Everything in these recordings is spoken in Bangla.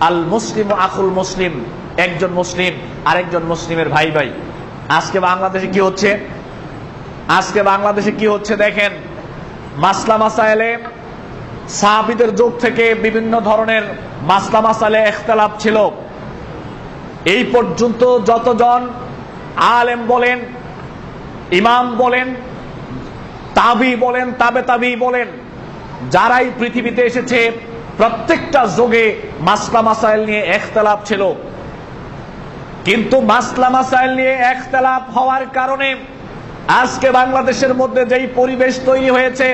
আল মুসলিম আকুল মুসলিম, একজন মুসলিম, আরেকজন মুসলিমের ভাই ভাই। আজকে বাংলাদেশে কি হচ্ছে? আজকে বাংলাদেশে কি হচ্ছে দেখেন? মাসলা মাসাইলে সাহাবিদের যুগ থেকে বিভিন্ন ধরনের মাসলা মাসালে এখতলাফ ছিল। এই পর্যন্ত যতজন আলেম বলেন, ইমাম বলেন, তাবি বলেন, তাবে তাবি বলেন, যারাই পৃথিবীতে এসেছে প্রত্যেকটা যোগে মাসলা মাসাইল নিয়ে একতলাপ ছিল। কিন্তু মাসলা মাসাইল নিয়ে একতলাপ হওয়ার কারণে আজকে বাংলাদেশের মধ্যে যেই পরিবেশ তৈরি হয়েছে,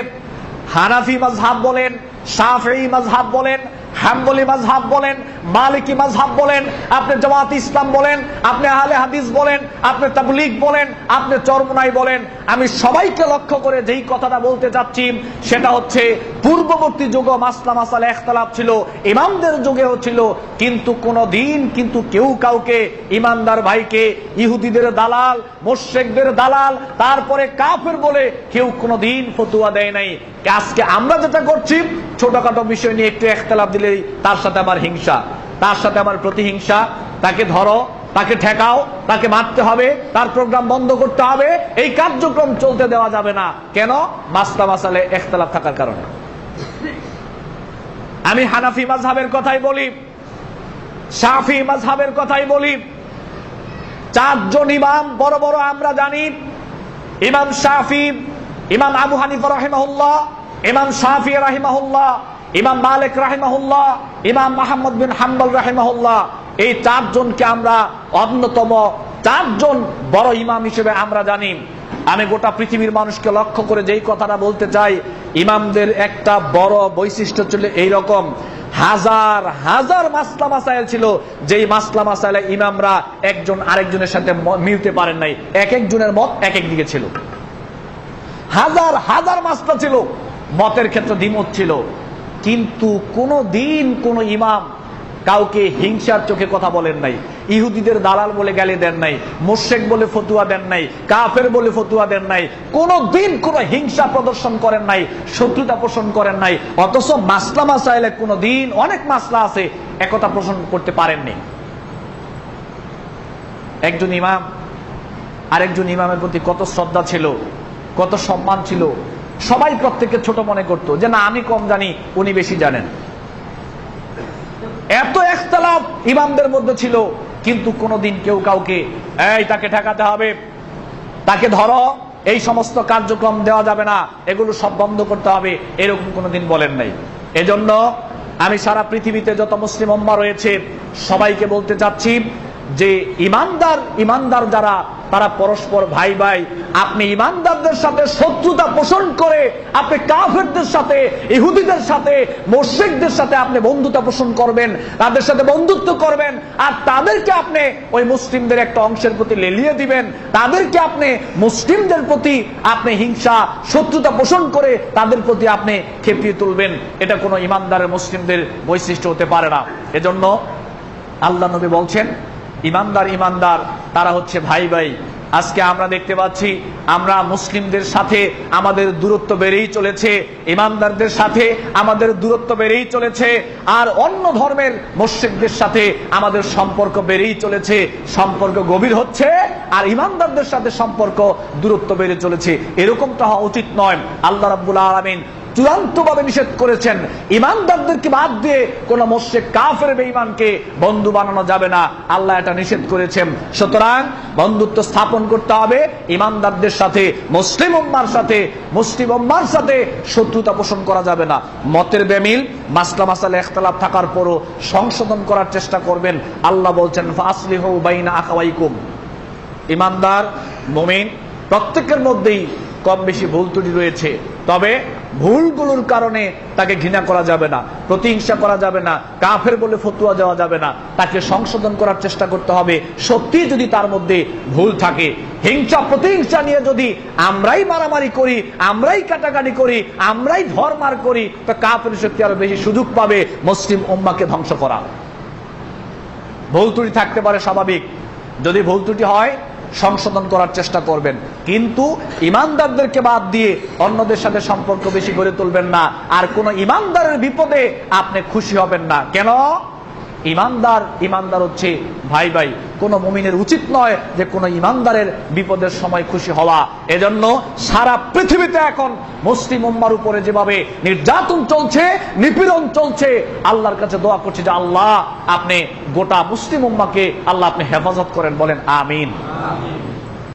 হানাফি মাঝহাব বলেন সাফেই মাঝহাব বলেন হাম্বলি মাজহাব বলেন, মালিকি মাজহাব বলেন, আপনি জামাত ইসলাম বলেন, আপনি আহলে হাদিস বলেন, আপনি তাবলিগ বলেন, আপনি চরমনাই বলেন, আমি সবাইকে লক্ষ্য করে যেই কথাটা বলতে চাচ্ছি সেটা হচ্ছে পূর্ববর্তী যুগ মাসলা মাসাল একতলাপ ছিল, ইমামদের যুগেও ছিল, কিন্তু কোন দিন কিন্তু কেউ কাউকে, ইমানদার ভাইকে, ইহুদিদের দালাল, মোশেকদের দালাল, তারপরে কাফের বলে কেউ কোনো দিন ফতুয়া দেয় নাই। আজকে আমরা যেটা করছি, ছোটখাটো বিষয় নিয়ে একটু একতলাপ দিলেই তার সাথে আমার হিংসা। তার সাথে আমার প্রতিহিংসা। তাকে ধরো, তাকে ঠেকাও, তাকে মারতে হবে, তার প্রোগ্রাম বন্ধ করতে হবে। এই কার্যক্রম চলতে দেওয়া যাবে না। কেন? মাসলা মাসালে একতলাপ থাকার কারণে। আমি হানাফি মাজহাবের কথাই বলি শাফি মাজহাবের কথাই বলি। চারজন ইমাম, বড় বড় আমরা জানি। ইমাম শাফি ইমাম আবু হানিফা রাহিমাহুল্লাহ, ইমাম শাফি রাহিমাহুল্লাহ, ইমাম মালিক রাহিমাহুল্লাহ, ইমাম মাহমুদ বিন হাম্বল রাহিমাহুল্লাহ, এই চারজনকে আমরা অন্যতম চারজন বড় ইমাম হিসেবে আমরা জানি। আমি গোটা পৃথিবীর মানুষকে লক্ষ্য করে যেই কথাটা বলতে চাই, ইমামদের একটা বড় বৈশিষ্ট্য ছিল এই রকম হাজার হাজার মাসলা মাসাইল ছিল, যেই মাসলা মাসাইলে ইমামরা একজন আরেকজনের সাথে মিলতে পারেন নাই। এক একজনের মত এক এক দিকে ছিল। হাজার হাজার মাসলা ছিল, মতের ক্ষেত্রে দ্বিমত ছিল। কিন্তু কোনো দিন কোন ইমাম কাউকে হিংসার চোখে কথা বলেন নাই, ইহুদিদের দালাল বলে গালি দেন নাই, মোশেক বলে ফতুয়া দেন নাই, কাফের বলে ফতুয়া দেন নাই, কোনো দিন কোনো হিংসা প্রদর্শন করেন নাই, শত্রুতা পোষণ করেন নাই, অথচ মাসলা মাসাইলে কোনো দিন অনেক মাসলা আছে, একতা পোষণ করতে পারেননি। একজন ইমাম, আরেকজন ইমামের প্রতি কত শ্রদ্ধা ছিল কত সম্মান ছিল। সবাই প্রত্যেককে ছোট মনে করত যে, না, আমি কম জানি, উনি বেশি জানেন। এত একতলাপ ইমামদের মধ্যে ছিল, কিন্তু কোনোদিন কেউ কাউকে, এই, তাকে ঠেকাতে হবে, তাকে ধরো, এই সমস্ত কার্যক্রম দেওয়া যাবে না, এগুলো সব বন্ধ করতে হবে, এরকম কোনোদিন বলেন নাই। এজন্য আমি সারা পৃথিবীতে যত মুসলিম উম্মা রয়েছে, সবাইকে বলতে চাচ্ছি যে, ইমানদার ইমানদার যারা, তারা পরস্পর ভাই ভাই আপনি ইমানদারদের সাথে শত্রুতা পোষণ করে, আপনি কাফেরদের সাথে, ইহুদিদের সাথে মোর্শেকদের সাথে আপনি বন্ধুতা পোষণ করবেন, তাদের সাথে বন্ধুত্ব করবেন, আর তাদেরকে আপনি ওই মুসলিমদের একটা অংশের প্রতি লেলিয়ে দিবেন, তাদেরকে আপনি মুসলিমদের প্রতি আপনি হিংসা, শত্রুতা পোষণ করে তাদের প্রতি আপনি খেপিয়ে তুলবেন। এটা কোনো ইমানদারের মুসলিমদের বৈশিষ্ট্য হতে পারে না। এজন্য আল্লাহ নবী বলছেন, ইমানদার ইমানদার, তারা হচ্ছে ভাই ভাই আজকে আমরা দেখতে পাচ্ছি, আমরা মুসলিমদের সাথে আমাদের দূরত্ব বেড়েই চলেছে, ইমানদারদের সাথে আমাদের দূরত্ব বেড়েই চলেছে, আর অন্য ধর্মের মুসলিমদের সাথে আমাদের সম্পর্ক বেড়েই চলেছে, সম্পর্ক গভীর হচ্ছে, আর ইমানদারদের সাথে সম্পর্ক দূরত্ব বেড়ে চলেছে, এরকমটা হওয়া উচিত নয়। আল্লাহ রাব্বুল আলামিন চূড়ান্ত ভাবে নিষেধ করেছেন। ইমানদারদেরকে বাদ দিয়ে কোন মোর্শেক কাফের বেঈমানকে বন্ধু বানানো যাবে না। আল্লাহ এটা নিষেধ করেছেন। সুতরাং বন্ধুত্ব স্থাপন করতে হবে। ইমানদারদের সাথে, মুসলিম উম্মার সাথে, মুসলিম উম্মার সাথে শত্রুতা পোষণ করা যাবে না। মতের বেমিল, মাসলা মাসালে একতলাফ থাকার পরও সংশোধন করার চেষ্টা করবেন। আল্লাহ বলছেন, ফাসলিহু বাইনা আখাওয়াইকুম। ইমানদার, মুমিন, প্রত্যেকের মধ্যেই কম বেশি ভুল ত্রুটি রয়েছে। তবে ভুলগুলোর কারণে তাকে ঘৃণা করা যাবে না, প্রতিহিংসা করা যাবে না, কাফের বলে ফতুয়া দেওয়া যাবে না। তাকে সংশোধন করার চেষ্টা করতে হবে। সত্যি যদি তার মধ্যে ভুল থাকে, হিংসা, প্রতিহিংসা নিয়ে যদি আমরাই মারামারি করি, আমরাই কাটাকাটি করি, আমরাই ধর্মার করি, তো কাফের শক্তি আরও বেশি সুযোগ পাবে মুসলিম উম্মাকে ধ্বংস করা। ভুল ত্রুটি থাকতে পারে স্বাভাবিক। যদি ভুল ত্রুটি হয় সংশোধন করার চেষ্টা করবেন। কিন্তু ইমানদারদেরকে বাদ দিয়ে অন্যদের সাথে সম্পর্ক বেশি গড়ে তুলবেন না। আর কোন ইমানদারের বিপদে আপনি খুশি হবেন না। কেন? ইমানদার ইমানদার হচ্ছে ভাই ভাই। কোন মুমিনের উচিত নয় যে কোন ইমানদারের বিপদের সময় খুশি হওয়া। এজন্য সারা পৃথিবীতে এখন মুসলিম উম্মার উপরে যেভাবে নির্যাতন চলছে, নিপীড়ন চলছে, আল্লাহর কাছে দোয়া করছে যে আল্লাহ, আপনি গোটা মুসলিম উম্মাকে আল্লাহ আপনি হেফাজত করেন, বলেন আমিন।